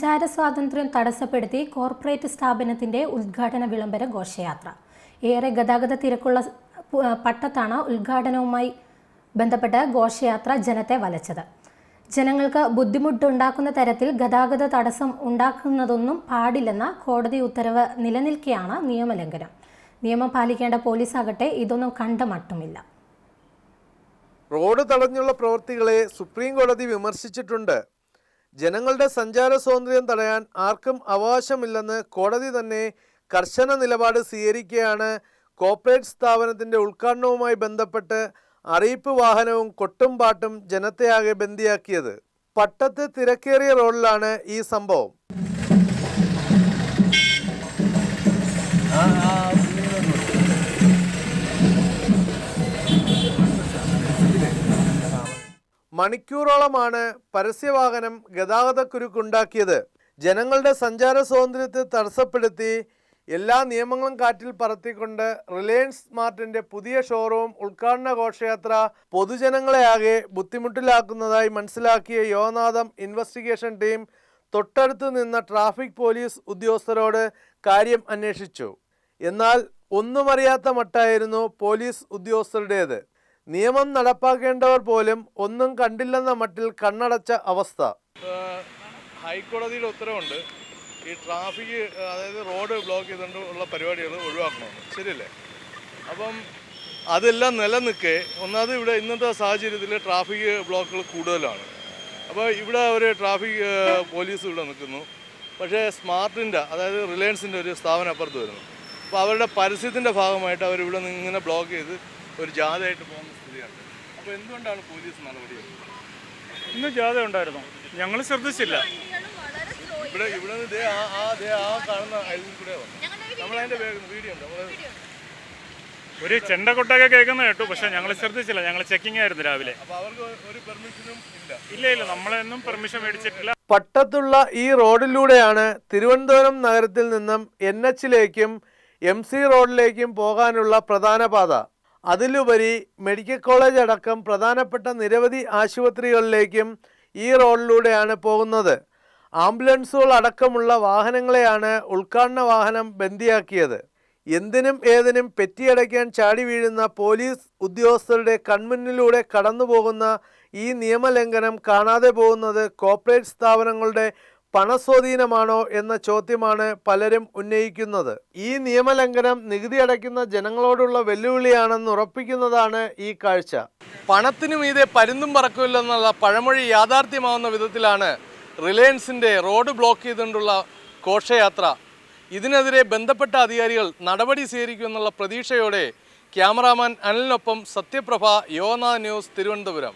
സഞ്ചാര സ്വാതന്ത്ര്യം തടസ്സപ്പെടുത്തി കോർപ്പറേറ്റ് സ്ഥാപനത്തിന്റെ ഉദ്ഘാടന വിളംബര ഘോഷയാത്ര. ഏറെ ഗതാഗത തിരക്കുള്ള പട്ടത്താണ് ഉദ്ഘാടനവുമായി ബന്ധപ്പെട്ട ഘോഷയാത്ര ജനത്തെ വലച്ചത്. ജനങ്ങൾക്ക് ബുദ്ധിമുട്ടുണ്ടാക്കുന്ന തരത്തിൽ ഗതാഗത തടസ്സം ഉണ്ടാക്കുന്നതൊന്നും പാടില്ലെന്ന കോടതി ഉത്തരവ് നിലനിൽക്കെയാണ് നിയമലംഘനം. നിയമം പാലിക്കേണ്ട പോലീസ് ആകട്ടെ ഇതൊന്നും കണ്ട മട്ടുമില്ല റോഡ് തടഞ്ഞുള്ള പ്രവൃത്തികളെ സുപ്രീം കോടതി വിമർശിച്ചിട്ടുണ്ട്. ജനങ്ങളുടെ സഞ്ചാര സ്വാതന്ത്ര്യം തടയാൻ ആർക്കും അവകാശമില്ലെന്ന് കോടതി തന്നെ കർശന നിലപാട് സ്വീകരിക്കുകയാണ്. കോർപ്പറേറ്റ് സ്ഥാപനത്തിന്റെ ഉദ്ഘാടനവുമായി ബന്ധപ്പെട്ട് അറിയിപ്പ് വാഹനവും കൊട്ടും പാട്ടും ജനത്തെയാകെ ബന്ദിയാക്കിയത്. പട്ടത്ത് തിരക്കേറിയ റോഡിലാണ് ഈ സംഭവം. മണിക്കൂറോളമാണ് പരസ്യവാഹനം ഗതാഗതക്കുരുക്കുണ്ടാക്കിയത്. ജനങ്ങളുടെ സഞ്ചാര സ്വാതന്ത്ര്യത്തെ തടസ്സപ്പെടുത്തി എല്ലാ നിയമങ്ങളും കാറ്റിൽ പറത്തിക്കൊണ്ട് റിലയൻസ് സ്മാർട്ടിന്റെ പുതിയ ഷോറൂം ഉദ്ഘാടന ഘോഷയാത്ര പൊതുജനങ്ങളെയാകെ ബുദ്ധിമുട്ടിലാക്കുന്നതായി മനസ്സിലാക്കിയ യോനാഥം ഇൻവെസ്റ്റിഗേഷൻ ടീം തൊട്ടടുത്ത് നിന്ന ട്രാഫിക് പോലീസ് ഉദ്യോഗസ്ഥരോട് കാര്യം അന്വേഷിച്ചു. എന്നാൽ ഒന്നുമറിയാത്ത മട്ടായിരുന്നു പോലീസ് ഉദ്യോഗസ്ഥരുടേത്. നിയമം നടപ്പാക്കേണ്ടവർ പോലും ഒന്നും കണ്ടില്ലെന്ന മട്ടിൽ കണ്ണടച്ച അവസ്ഥ. ഹൈക്കോടതിയുടെ ഉത്തരവുണ്ട്. ഈ ട്രാഫിക് അതായത് റോഡ് ബ്ലോക്ക് ചെയ്തുകൊണ്ട് ഉള്ള പരിപാടികൾ ഒഴിവാക്കണം. ശരിയല്ലേ? അപ്പം അതെല്ലാം നിലനിൽക്കെ ഒന്നാമത് ഇവിടെ ഇന്നത്തെ സാഹചര്യത്തിൽ ട്രാഫിക് ബ്ലോക്കുകൾ കൂടുതലാണ്. അപ്പോൾ ഇവിടെ ഒരു ട്രാഫിക് പോലീസ് ഇവിടെ നിൽക്കുന്നു. പക്ഷേ സ്മാർട്ടിന്റെ അതായത് റിലയൻസിന്റെ ഒരു സ്ഥാപനം അപ്പുറത്ത് വരുന്നു. അപ്പോൾ അവരുടെ പരസ്യത്തിന്റെ ഭാഗമായിട്ട് അവരിവിടെ നിന്ന് ഇങ്ങനെ ബ്ലോക്ക് ചെയ്ത് ഒരു ജാഥയായിട്ട് പോകുന്ന സ്ഥിതിയാണ് അപ്പോൾ എന്തുകൊണ്ടാണ് പോലീസ് നടപടി ഇന്ന് ജാഥ ഉണ്ടായിരുന്നു. ഞങ്ങൾ ശ്രദ്ധിച്ചില്ല. ഇവിടെ ഇവിടെ നിന്ന് ദേ ആ ആ ദേ ആ കാണുന്ന അയലിൽ കൂടെ നമ്മളതിന്റെ വീഡിയോ ഉണ്ട് നമ്മൾ ഒരു ചെണ്ടക്കൊട്ടൊക്കെ കേൾക്കുന്ന കേട്ടു പക്ഷെ ഞങ്ങൾ ശ്രദ്ധിച്ചില്ല. ഞങ്ങൾ ചെക്കിംഗ് ആയിരുന്നു രാവിലെ. അപ്പോൾ അവർക്ക് ഒരു പെർമിഷനും ഇല്ല. ഇല്ല ഇല്ല. നമ്മളൊന്നും പെർമിഷൻ മേടിച്ചിട്ടില്ല. പട്ടത്തുള്ള ഈ റോഡിലൂടെയാണ് തിരുവനന്തപുരം നഗരത്തിൽ നിന്നും എൻ എച്ചിലേക്കും എം സി റോഡിലേക്കും പോകാനുള്ള പ്രധാന പാത. അതിലുപരി മെഡിക്കൽ കോളേജ് അടക്കം പ്രധാനപ്പെട്ട നിരവധി ആശുപത്രികളിലേക്കും ഈ റോഡിലൂടെയാണ് പോകുന്നത്. ആംബുലൻസുകൾ അടക്കമുള്ള വാഹനങ്ങളെയാണ് ഉദ്ഘാടന വാഹനം ബന്ദിയാക്കിയത്. എന്തിനും ഏതിനും പെറ്റിയടയ്ക്കാൻ ചാടി വീഴുന്ന പോലീസ് ഉദ്യോഗസ്ഥരുടെ കൺമുന്നിലൂടെ കടന്നുപോകുന്ന ഈ നിയമലംഘനം കാണാതെ പോകുന്നത് കോർപ്പറേറ്റ് സ്ഥാപനങ്ങളുടെ പണസ്വാധീനമാണോ എന്ന ചോദ്യമാണ് പലരും ഉന്നയിക്കുന്നത്. ഈ നിയമലംഘനം നികുതി അടയ്ക്കുന്ന ജനങ്ങളോടുള്ള വെല്ലുവിളിയാണെന്ന് ഉറപ്പിക്കുന്നതാണ് ഈ കാഴ്ച. പണത്തിനു മീതെ പരുന്തും പറക്കില്ലെന്നുള്ള പഴമൊഴി യാഥാർത്ഥ്യമാവുന്ന വിധത്തിലാണ് റിലയൻസിന്റെ റോഡ് ബ്ലോക്ക് ചെയ്തുകൊണ്ടുള്ള ഘോഷയാത്ര. ഇതിനെതിരെ ബന്ധപ്പെട്ട അധികാരികൾ നടപടി സ്വീകരിക്കുമെന്നുള്ള പ്രതീക്ഷയോടെ ക്യാമറാമാൻ അനിലിനൊപ്പം സത്യപ്രഭ യോന ന്യൂസ് തിരുവനന്തപുരം.